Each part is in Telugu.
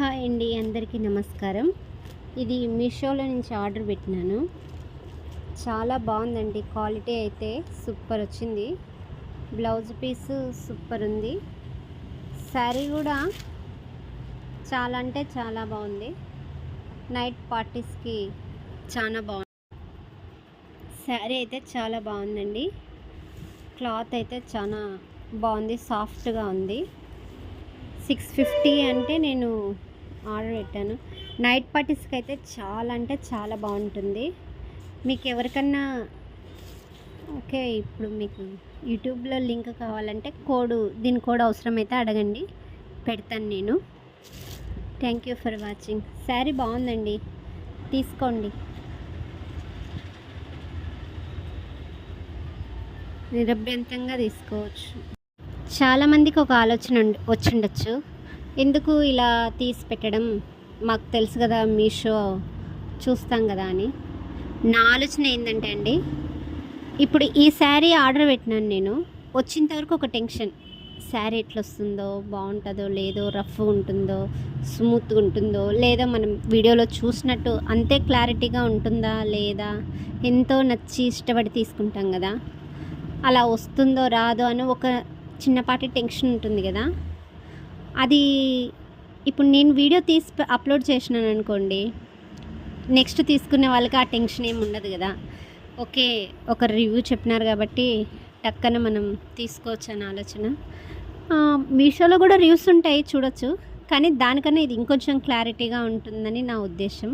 హాయ్ అండి అందరికీ నమస్కారం. ఇది మీషోలో నుంచి ఆర్డర్ పెట్టినాను. చాలా బాగుందండి క్వాలిటీ అయితే సూపర్ వచ్చింది. బ్లౌజ్ పీస్ సూపర్ ఉంది. శారీ కూడా చాలా అంటే చాలా బాగుంది. నైట్ పార్టీస్కి చాలా బాగుంది. శారీ అయితే చాలా బాగుందండి. క్లాత్ అయితే చాలా బాగుంది సాఫ్ట్గా ఉంది. సిక్స్ ఫిఫ్టీ అంటే నేను ఆర్డర్ పెట్టాను. నైట్ పార్టీస్కి అయితే చాలా అంటే చాలా బాగుంటుంది. మీకు ఎవరికన్నా ఓకే ఇప్పుడు మీకు యూట్యూబ్లో లింక్ కావాలంటే కోడ్ దీని కోడ్ అవసరమైతే అడగండి. పెడతాను నేను. Thank you for watching. Sari బాగుందండి. తీసుకోండి. నిరభ్యంతంగా తీసుకోవచ్చు. చాలామందికి ఒక ఆలోచన ఉండ- వచ్చిండొచ్చు. ఎందుకు ఇలా తీసి పెట్టడం? మాకు తెలుసు కదా మీషో చూస్తాం కదా అని. నా ఆలోచన ఏంటంటే అండి ఇప్పుడు ఈ శారీ ఆర్డర్ పెట్టినాను నేను వచ్చేంత వరకు ఒక టెన్షన్. శారీ ఎట్లా వస్తుందో బాగుంటుందో లేదో రఫ్ ఉంటుందో స్మూత్గా ఉంటుందో లేదా మనం వీడియోలో చూసినట్టు అంతే క్లారిటీగా ఉంటుందా లేదా ఎంతో నచ్చి ఇష్టపడి తీసుకుంటాం కదా. అలా వస్తుందో రాదో అని ఒక చిన్నపాటి టెన్షన్ ఉంటుంది కదా. అది ఇప్పుడు నేను వీడియో తీసి అప్లోడ్ చేసినాను అనుకోండి నెక్స్ట్ తీసుకునే వాళ్ళకి ఆ టెన్షన్ ఏమి ఉండదు కదా. ఓకే ఒక రివ్యూ చెప్పినారు కాబట్టి టక్కన మనం తీసుకోవచ్చు అని ఆలోచన. మీషోలో కూడా రివ్యూస్ ఉంటాయి చూడొచ్చు కానీ దానికన్నా ఇది ఇంకొంచెం క్లారిటీగా ఉంటుందని నా ఉద్దేశం.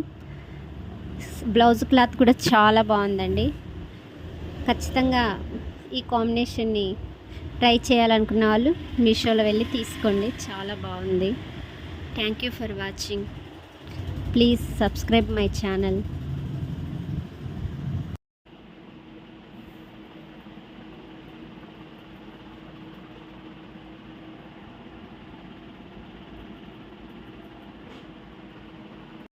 బ్లౌజ్ క్లాత్ కూడా చాలా బాగుందండి. ఖచ్చితంగా ఈ కాంబినేషన్ని ట్రై చేయాలనుకున్న వాళ్ళు మీషోలో వెళ్ళి తీసుకోండి. చాలా బాగుంది. Thank you for watching please subscribe my channel